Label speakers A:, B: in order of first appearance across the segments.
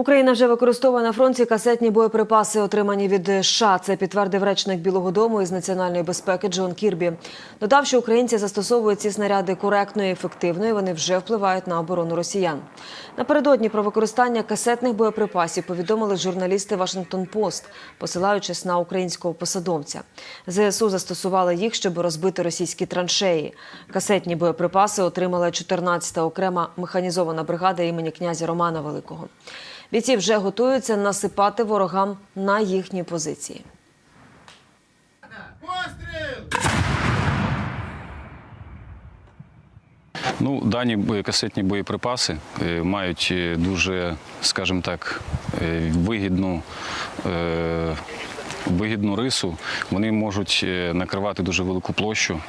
A: Україна вже використовує на фронті касетні боєприпаси, отримані від США. Це підтвердив речник Білого Дому із національної безпеки Джон Кірбі. Додав, що українці застосовують ці снаряди коректно і ефективно, і вони вже впливають на оборону росіян. Напередодні про використання касетних боєприпасів повідомили журналісти Вашингтон Пост, посилаючись на українського посадовця. ЗСУ застосували їх, щоб розбити російські траншеї. Касетні боєприпаси отримала 14-та окрема механізована бригада імені князя Романа Великого. Бійці вже готуються насипати ворогам на їхні позиції.
B: Ну, дані касетні боєприпаси е, мають е, дуже, скажімо так, е, вигідну. Вигідну рису, вони можуть е, накривати дуже велику площу,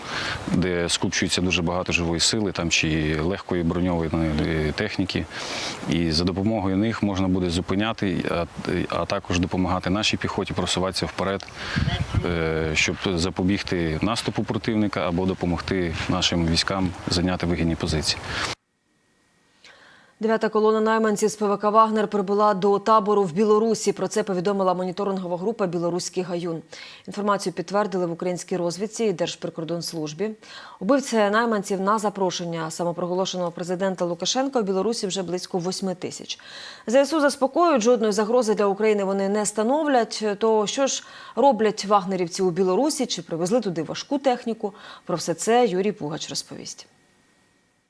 B: де скупчується дуже багато живої сили, там чи легкої броньованої е, техніки. І за допомогою них можна буде зупиняти, а, а також допомагати нашій піхоті просуватися вперед, е, щоб запобігти наступу противника або допомогти нашим військам зайняти вигідні позиції.
A: Дев'ята колона найманців з ПВК Вагнер прибула до табору в Білорусі. Про це повідомила моніторингова група Білоруський гаюн. Інформацію підтвердили в українській розвідці і Держприкордонслужбі. Убивці найманців на запрошення самопроголошеного президента Лукашенка в Білорусі вже близько 8 тисяч. ЗСУ заспокоюють, жодної загрози для України вони не становлять. То що ж роблять вагнерівці у Білорусі? Чи привезли туди важку техніку? Про все це Юрій Пугач розповість.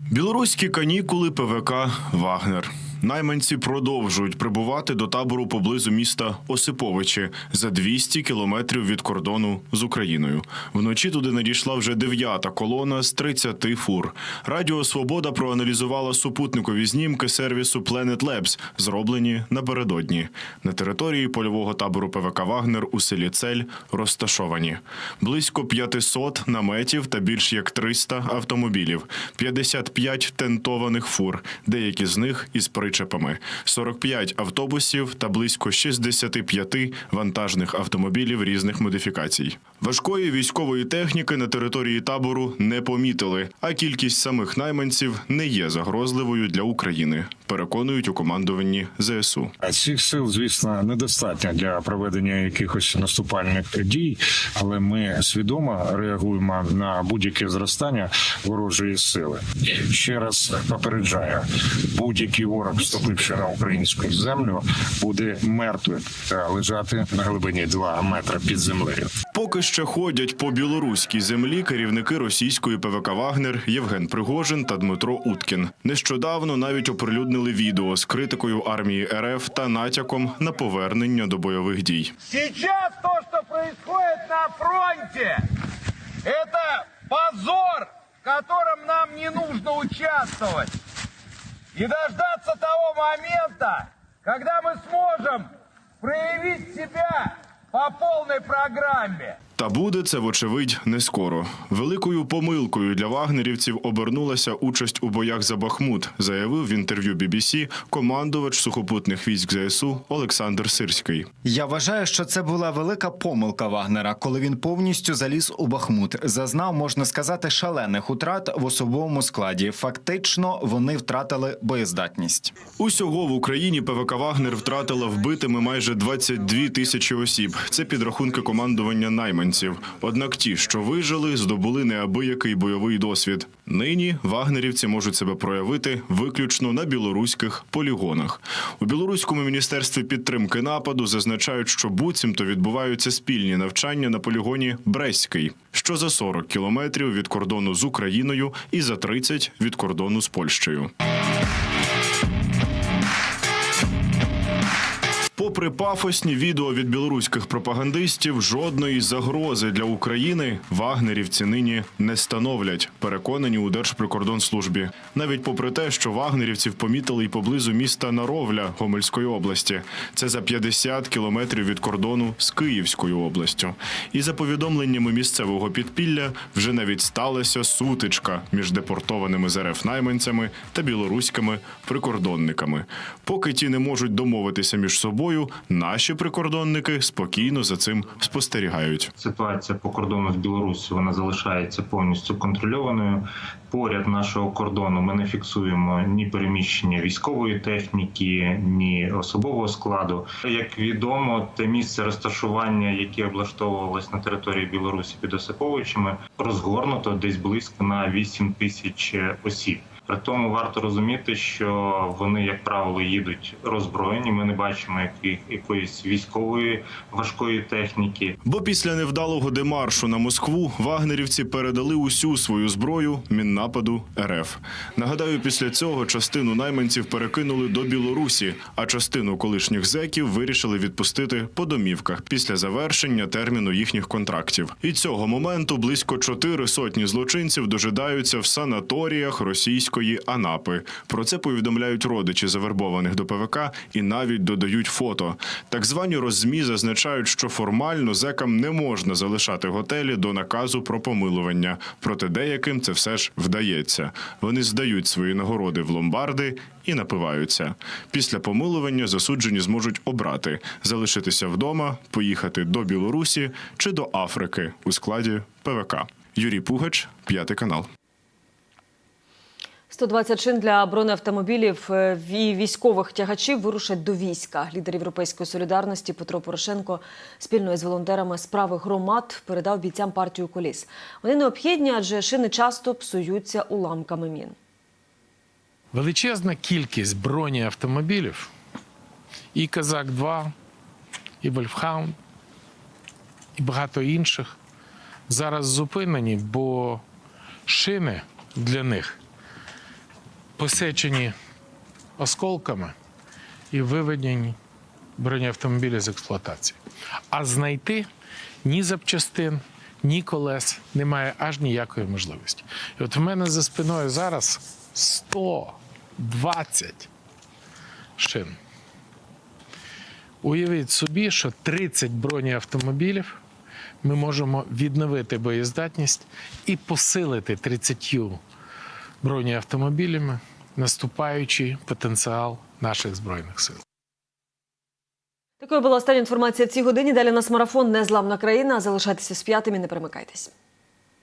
C: Білоруські канікули ПВК Вагнер. Найманці продовжують прибувати до табору поблизу міста Осиповичі за 200 кілометрів від кордону з Україною. Вночі туди надійшла вже дев'ята колона з 30 фур. Радіо Свобода проаналізувала супутникові знімки сервісу Planet Labs, зроблені напередодні. На території польового табору ПВК Вагнер у селі Цель розташовані близько 500 наметів та більш як 300 автомобілів, 55 тентованих фур, деякі з них із причепами, 45 автобусів та близько 65 вантажних автомобілів різних модифікацій. Важкої військової техніки на території табору не помітили, а кількість самих найманців не є загрозливою для України. Переконують у командуванні ЗСУ.
D: Цих сил, звісно, недостатньо для проведення якихось наступальних дій, але ми свідомо реагуємо на будь-яке зростання ворожої сили. Ще раз попереджаю: будь-який ворог, вступивши на українську землю, буде мертвим та лежати на глибині 2 метри під землею.
C: Поки ще ходять по білоруській землі керівники російської ПВК Вагнер Євген Пригожин та Дмитро Уткін. Нещодавно навіть оприлюднили відео з критикою армії РФ та натяком на повернення до бойових дій.
E: Сейчас то, что происходит на фронте, это позор, в котором нам не нужно участвовать. И дождаться того момента, когда мы сможем проявить себя по полной программе.
C: Та буде це, вочевидь, не скоро. Великою помилкою для вагнерівців обернулася участь у боях за Бахмут, заявив в інтерв'ю BBC командувач сухопутних військ ЗСУ Олександр Сирський.
F: Я вважаю, що це була велика помилка Вагнера, коли він повністю заліз у Бахмут. Зазнав, можна сказати, шалених утрат в особовому складі. Фактично, вони втратили боєздатність.
C: Усього в Україні ПВК Вагнер втратила вбитими майже 22 тисячі осіб. Це підрахунки командування найманців. Однак ті, що вижили, здобули неабиякий бойовий досвід. Нині вагнерівці можуть себе проявити виключно на білоруських полігонах. У білоруському міністерстві підтримки нападу зазначають, що буцімто відбуваються спільні навчання на полігоні Бреський, що за 40 кілометрів від кордону з Україною і за 30 від кордону з Польщею. Попри пафосні відео від білоруських пропагандистів, жодної загрози для України вагнерівці нині не становлять. Переконані у Держприкордонслужбі. Навіть попри те, що вагнерівців помітили й поблизу міста Наровля Гомельської області. Це за 50 кілометрів від кордону з Київською областю. І за повідомленнями місцевого підпілля вже навіть сталася сутичка між депортованими з РФ найманцями та білоруськими прикордонниками. Поки ті не можуть домовитися між собою. Зброю, наші прикордонники спокійно за цим спостерігають.
G: Ситуація по кордону з Білоруссю вона залишається повністю контрольованою. Поряд нашого кордону ми не фіксуємо ні переміщення військової техніки, ні особового складу. Як відомо, те місце розташування, яке облаштовувалось на території Білорусі під Осиповичами, розгорнуто десь близько на 8 тисяч осіб. При тому варто розуміти, що вони, як правило, їдуть роззброєні. Ми не бачимо якоїсь військової важкої техніки.
C: Бо після невдалого демаршу на Москву вагнерівці передали усю свою зброю міннападу РФ. Нагадаю, після цього частину найманців перекинули до Білорусі, а частину колишніх зеків вирішили відпустити по домівках після завершення терміну їхніх контрактів. І цього моменту близько чотири сотні злочинців дожидаються в санаторіях російської Анапи. Про це повідомляють родичі завербованих до ПВК і навіть додають фото. Так звані роззмі зазначають, що формально зекам не можна залишати готелі до наказу про помилування. Проте деяким це все ж вдається. Вони здають свої нагороди в ломбарди і напиваються. Після помилування засуджені зможуть обрати залишитися вдома, поїхати до Білорусі чи до Африки у складі ПВК. Юрій Пугач, п'ятий канал.
A: 120 шин для бронеавтомобілів е, і військових тягачів вирушать до війська. Лідер Європейської солідарності Петро Порошенко спільно із волонтерами справи громад передав бійцям партію коліс. Вони необхідні, адже шини часто псуються уламками мін.
H: Величезна кількість бронеавтомобілів, і Казак-2, і Вольфхаун, і багато інших зараз зупинені, бо шини для них посечені осколками і виведені бронеавтомобілі з експлуатації. А знайти ні запчастин, ні колес немає аж ніякої можливості. І от в мене за спиною зараз 120 шин. Уявіть собі, що 30 бронеавтомобілів ми можемо відновити боєздатність і посилити 30 бронеавтомобілями наступаючий потенціал наших збройних сил.
A: Такою була остання інформація в цій годині. Далі у нас марафон Незламна країна. Залишайтеся з п'ятим і не перемикайтесь.